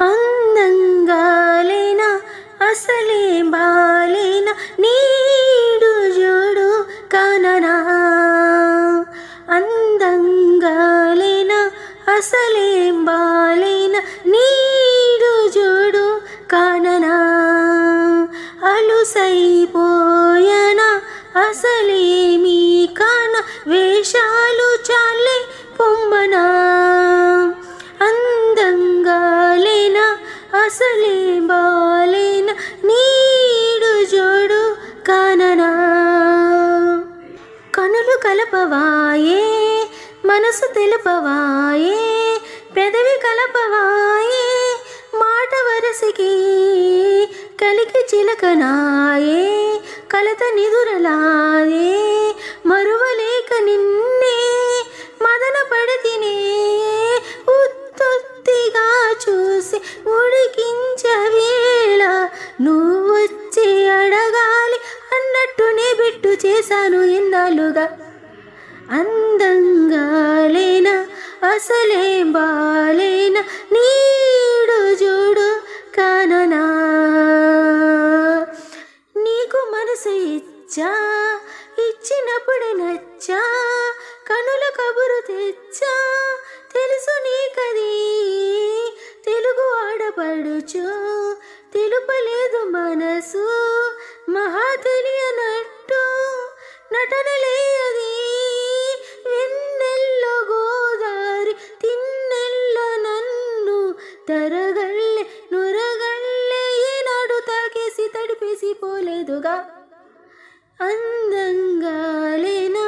అందంగా లేనా అసలే బాలేనా నీడు జోడు కాననా. అందంగా లేనా అసలే బాలేనా నీడు జోడు కాననా. అలుసైపోయనా అసలే అసలే బాలేనా నీడు జోడు కాననా? కనులు కలపవాయే మనసు తెలుపవాయే పెదవి కలపవాయే మాట వరసకి కలికి చిలకనాయే కలత నిదురలాయే. చేశాను ఎన్నాళ్ళుగా? అందంగా లేనా అసలే బాలేనా? నీడు చూడు కాననా? నీకు మనసు ఇచ్చా ఇచ్చినప్పుడు నచ్చా? కనుల కబురు తెచ్చా? తెలుసు నీకది తెలుగు ఆడపడుచు తెలుపలేదు మనసు మహా తెలియనట్టు లేదుగా. అందంగా లేనా